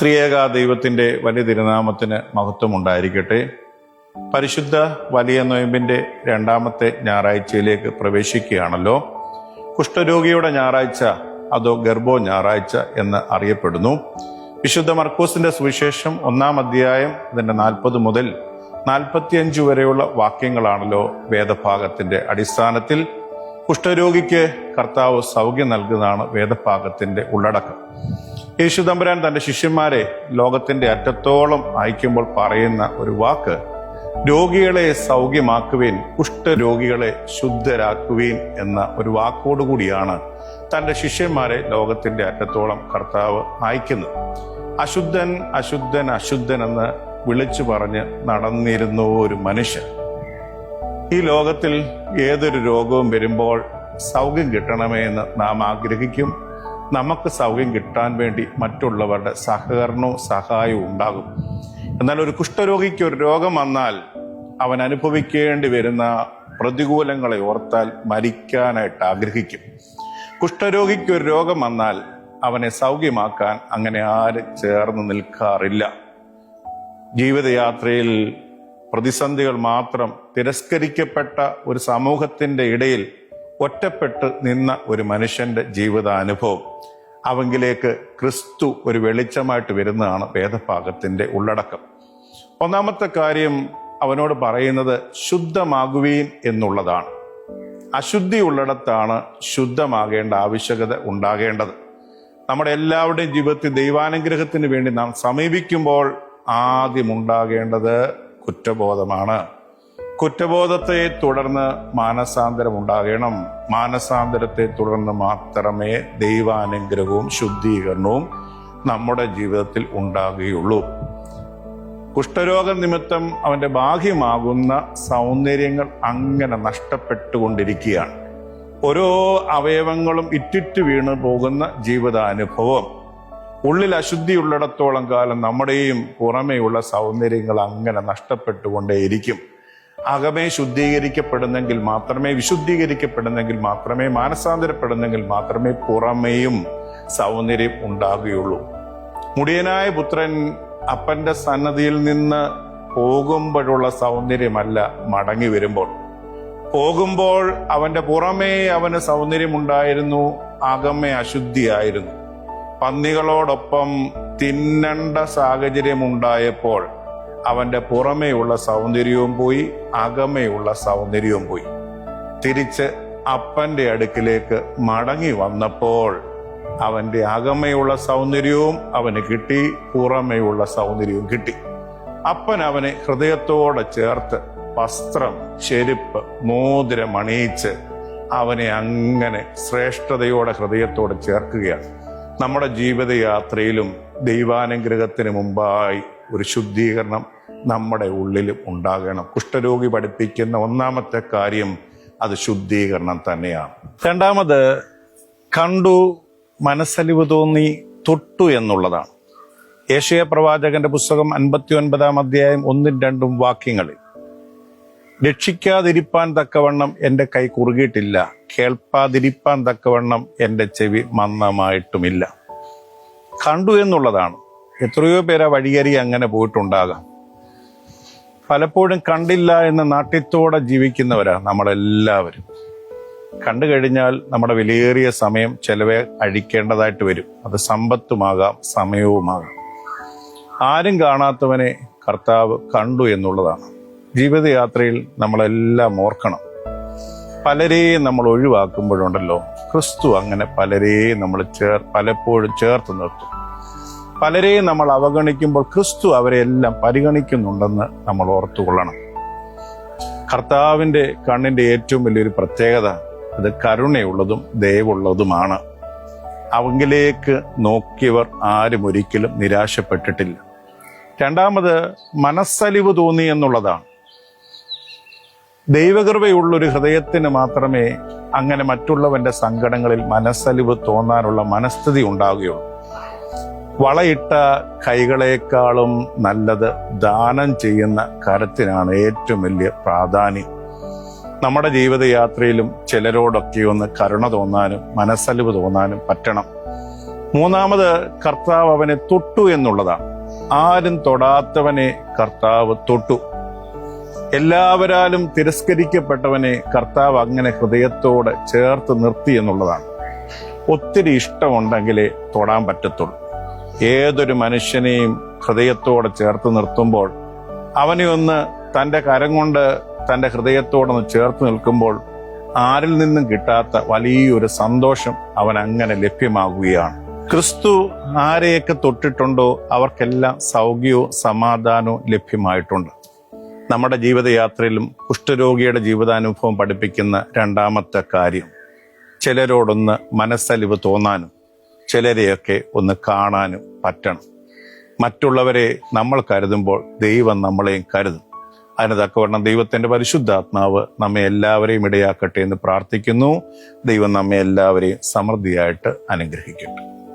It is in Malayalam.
ത്രിയേക ദൈവത്തിന്റെ വലിയ തിരുനാമത്തിന് മഹത്വം ഉണ്ടായിരിക്കട്ടെ പരിശുദ്ധ വലിയ നൊയമ്പിന്റെ രണ്ടാമത്തെ ഞായറാഴ്ചയിലേക്ക് പ്രവേശിക്കുകയാണല്ലോ. കുഷ്ഠരോഗിയുടെ ഞായറാഴ്ച അതോ ഗർഭോ ഞായറാഴ്ച എന്ന് അറിയപ്പെടുന്നു. വിശുദ്ധ മർക്കോസിന്റെ സുവിശേഷം ഒന്നാം അധ്യായം അതിന്റെ നാൽപ്പത് മുതൽ നാൽപ്പത്തിയഞ്ച് വരെയുള്ള വാക്യങ്ങളാണല്ലോ വേദഭാഗത്തിന്റെ അടിസ്ഥാനത്തിൽ. കുഷ്ഠരോഗിക്ക് കർത്താവ് സൗഖ്യം നൽകുന്നതാണ് വേദഭാഗത്തിന്റെ ഉള്ളടക്കം. യേശു തമ്പുരാൻ തന്റെ ശിഷ്യന്മാരെ ലോകത്തിന്റെ അറ്റത്തോളം അയക്കുമ്പോൾ പറയുന്ന ഒരു വാക്ക് രോഗികളെ സൗഖ്യമാക്കുവേൻ കുഷ്ഠരോഗികളെ ശുദ്ധരാക്കുവേൻ എന്ന ഒരു വാക്കോടുകൂടിയാണ് തന്റെ ശിഷ്യന്മാരെ ലോകത്തിന്റെ അറ്റത്തോളം കർത്താവ് അയക്കുന്നത്. അശുദ്ധൻ അശുദ്ധൻ അശുദ്ധൻ എന്ന് വിളിച്ചു പറഞ്ഞ് നടന്നിരുന്ന ഒരു മനുഷ്യൻ. ഈ ലോകത്തിൽ ഏതൊരു രോഗവും വരുമ്പോൾ സൗഖ്യം കിട്ടണമേ എന്ന് നാം ആഗ്രഹിക്കും. നമുക്ക് സൗഖ്യം കിട്ടാൻ വേണ്ടി മറ്റുള്ളവരുടെ സഹകരണവും സഹായവും ഉണ്ടാകും. എന്നാൽ ഒരു കുഷ്ഠരോഗിക്ക് ഒരു രോഗം വന്നാൽ അവൻ അനുഭവിക്കേണ്ടി വരുന്ന പ്രതികൂലങ്ങളെ ഓർത്താൽ മരിക്കാനായിട്ട് ആഗ്രഹിക്കും. കുഷ്ഠരോഗിക്ക് ഒരു രോഗം വന്നാൽ അവനെ സൗഖ്യമാക്കാൻ അങ്ങനെ ആരും ചേർന്ന് നിൽക്കാറില്ല. ജീവിതയാത്രയിൽ പ്രതിസന്ധികൾ മാത്രം തിരസ്കരിക്കപ്പെട്ട ഒരു സമൂഹത്തിന്റെ ഇടയിൽ ഒറ്റപ്പെട്ട് നിന്ന ഒരു മനുഷ്യന്റെ ജീവിതാനുഭവം. അവങ്കിലേക്ക് ക്രിസ്തു ഒരു വെളിച്ചമായിട്ട് വരുന്നതാണ് വേദഭാഗത്തിന്റെ ഉള്ളടക്കം. ഒന്നാമത്തെ കാര്യം അവനോട് പറയുന്നത് ശുദ്ധമാകുവീൻ എന്നുള്ളതാണ്. അശുദ്ധി ഉള്ളിടത്താണ് ശുദ്ധമാകേണ്ട ആവശ്യകത ഉണ്ടാകേണ്ടത്. നമ്മുടെ എല്ലാവരുടെയും ജീവിതത്തിൽ ദൈവാനുഗ്രഹത്തിന് വേണ്ടി നാം സമീപിക്കുമ്പോൾ ആദ്യം ഉണ്ടാകേണ്ടത് കുറ്റബോധമാണ്. കുറ്റബോധത്തെ തുടർന്ന് മാനസാന്തരം ഉണ്ടാകണം. മാനസാന്തരത്തെ തുടർന്ന് മാത്രമേ ദൈവാനുഗ്രഹവും ശുദ്ധീകരണവും നമ്മുടെ ജീവിതത്തിൽ ഉണ്ടാകുകയുള്ളൂ. കുഷ്ഠരോഗ നിമിത്തം അവന്റെ ബാഹ്യമാകുന്ന സൗന്ദര്യങ്ങൾ അങ്ങനെ നഷ്ടപ്പെട്ടുകൊണ്ടിരിക്കുകയാണ്. ഓരോ അവയവങ്ങളും ഇറ്റിറ്റ് വീണ് പോകുന്ന ജീവിതാനുഭവം. ഉള്ളിൽ അശുദ്ധിയുള്ളിടത്തോളം കാലം നമ്മുടെയും പുറമേയുള്ള സൗന്ദര്യങ്ങൾ അങ്ങനെ നഷ്ടപ്പെട്ടുകൊണ്ടേയിരിക്കും. അകമേ ശുദ്ധീകരിക്കപ്പെടുന്നെങ്കിൽ മാത്രമേ വിശുദ്ധീകരിക്കപ്പെടുന്നെങ്കിൽ മാത്രമേ മാനസാന്തരപ്പെടുന്നെങ്കിൽ മാത്രമേ പുറമേയും സൗന്ദര്യം ഉണ്ടാകുകയുള്ളൂ. മുടിയനായ പുത്രൻ അപ്പന്റെ സന്നദ്ധിയിൽ നിന്ന് പോകുമ്പോഴുള്ള സൗന്ദര്യമല്ല മടങ്ങി വരുമ്പോൾ. പോകുമ്പോൾ അവന്റെ പുറമേ അവന് സൗന്ദര്യമുണ്ടായിരുന്നു അകമേ അശുദ്ധിയായിരുന്നു. പന്നികളോടൊപ്പം തിന്നണ്ട സാഹചര്യമുണ്ടായപ്പോൾ അവന്റെ പുറമേയുള്ള സൗന്ദര്യവും പോയി അകമേയുള്ള സൗന്ദര്യവും പോയി. തിരിച്ച് അപ്പന്റെ അടുക്കിലേക്ക് മടങ്ങി വന്നപ്പോൾ അവന്റെ അകമയുള്ള സൗന്ദര്യവും അവന് കിട്ടി പുറമേയുള്ള സൗന്ദര്യവും കിട്ടി. അപ്പൻ അവനെ ഹൃദയത്തോടെ ചേർത്ത് വസ്ത്രം ചെരുപ്പ് മോതിരം അണിയിച്ച് അവനെ അങ്ങനെ ശ്രേഷ്ഠതയോടെ ഹൃദയത്തോടെ ചേർക്കുകയാണ്. നമ്മുടെ ജീവിതയാത്രയിലും ദൈവാനുഗ്രഹത്തിന് മുമ്പായി ഒരു ശുദ്ധീകരണം നമ്മുടെ ഉള്ളിലും ഉണ്ടാകണം. കുഷ്ഠരോഗി പഠിപ്പിക്കുന്ന ഒന്നാമത്തെ കാര്യം അത് ശുദ്ധീകരണം തന്നെയാണ്. രണ്ടാമത് കണ്ടു മനസ്സലിവ് തോന്നി തൊട്ടു എന്നുള്ളതാണ്. ഏഷ്യ പ്രവാചകന്റെ പുസ്തകം അൻപത്തി ഒൻപതാം അധ്യായം ഒന്നും രണ്ടും വാക്യങ്ങളിൽ രക്ഷിക്കാതിരിപ്പാൻ തക്കവണ്ണം എന്റെ കൈ കുറുകിയിട്ടില്ല കേൾപ്പാതിരിപ്പാൻ തക്കവണ്ണം എന്റെ ചെവി മന്ദമായിട്ടുമില്ല. കണ്ടു എന്നുള്ളതാണ്. എത്രയോ പേരാ വഴിയരി അങ്ങനെ പോയിട്ടുണ്ടാകാം. പലപ്പോഴും കണ്ടില്ല എന്ന നാട്യത്തോടെ ജീവിക്കുന്നവരാണ് നമ്മളെല്ലാവരും. കണ്ടു കഴിഞ്ഞാൽ നമ്മുടെ വിലയേറിയ സമയം ചിലവ് അഴിക്കേണ്ടതായിട്ട് വരും. അത് സമ്പത്തുമാകാം സമയവുമാകാം. ആരും കാണാത്തവനെ കർത്താവ് കണ്ടു എന്നുള്ളതാണ്. ജീവിതയാത്രയിൽ നമ്മളെല്ലാം ഓർക്കണം. പലരെയും നമ്മൾ ഒഴിവാക്കുമ്പോഴുണ്ടല്ലോ ക്രിസ്തു അങ്ങനെ പലരെയും നമ്മൾ ചേർ പലപ്പോഴും ചേർത്ത് നിർത്തും. പലരെയും നമ്മൾ അവഗണിക്കുമ്പോൾ ക്രിസ്തു അവരെ എല്ലാം പരിഗണിക്കുന്നുണ്ടെന്ന് നമ്മൾ ഓർത്തുകൊള്ളണം. കർത്താവിന്റെ കണ്ണിന്റെ ഏറ്റവും വലിയൊരു പ്രത്യേകത അത് കരുണയുള്ളതും ദയവുള്ളതുമാണ്. അവങ്കിലേക്ക് നോക്കിയവർ ആരും ഒരിക്കലും നിരാശപ്പെട്ടിട്ടില്ല. രണ്ടാമത് മനസ്സലിവ് തോന്നി എന്നുള്ളതാണ്. ദൈവകൃപയുള്ളൊരു ഹൃദയത്തിന് മാത്രമേ അങ്ങനെ മറ്റുള്ളവന്റെ സങ്കടങ്ങളിൽ മനസ്സലിവ് തോന്നാനുള്ള മനസ്ഥിതി ഉണ്ടാവുകയുള്ളൂ. വളയിട്ട കൈകളേക്കാളും നല്ലത് ദാനം ചെയ്യുന്ന കരത്തിനാണ് ഏറ്റവും വലിയ പ്രാധാന്യം. നമ്മുടെ ജീവിതയാത്രയിലും ചിലരോടൊക്കെ ഒന്ന് കരുണ തോന്നാനും മനസ്സലിവ് തോന്നാനും പറ്റണം. മൂന്നാമത് കർത്താവ് അവനെ തൊട്ടു എന്നുള്ളതാണ്. ആരും തൊടാത്തവനെ കർത്താവ് തൊട്ടു. എല്ലാവരാലും തിരസ്കരിക്കപ്പെട്ടവനെ കർത്താവ് അങ്ങനെ ഹൃദയത്തോടെ ചേർത്ത് നിർത്തി എന്നുള്ളതാണ്. ഒത്തിരി ഇഷ്ടമുണ്ടെങ്കിലേ തൊടാൻ പറ്റത്തുള്ളൂ. ഏതൊരു മനുഷ്യനെയും ഹൃദയത്തോടെ ചേർത്ത് നിർത്തുമ്പോൾ അവനെ ഒന്ന് തന്റെ കരം കൊണ്ട് തന്റെ ഹൃദയത്തോടൊന്ന് ചേർത്ത് നിൽക്കുമ്പോൾ ആരിൽ നിന്നും കിട്ടാത്ത വലിയൊരു സന്തോഷം അവൻ അങ്ങനെ ലഭ്യമാകുകയാണ്. ക്രിസ്തു ആരെയൊക്കെ തൊട്ടിട്ടുണ്ടോ അവർക്കെല്ലാം സൗഖ്യവും സമാധാനവും ലഭ്യമായിട്ടുണ്ട്. നമ്മുടെ ജീവിതയാത്രയിലും കുഷ്ഠരോഗിയുടെ ജീവിതാനുഭവം പഠിപ്പിക്കുന്ന രണ്ടാമത്തെ കാര്യം ചിലരോടൊന്ന് മനസ്സലിവ് തോന്നാനും ചിലരെയൊക്കെ ഒന്ന് കാണാനും പറ്റണം. മറ്റുള്ളവരെ നമ്മൾ കരുതുമ്പോൾ ദൈവം നമ്മളെയും കരുതും. അതിന് തക്കവണ്ണം ദൈവത്തിന്റെ പരിശുദ്ധാത്മാവ് നമ്മെ എല്ലാവരെയും ഇടയാക്കട്ടെ എന്ന് പ്രാർത്ഥിക്കുന്നു. ദൈവം നമ്മെ എല്ലാവരെയും സമൃദ്ധിയായിട്ട് അനുഗ്രഹിക്കട്ടെ.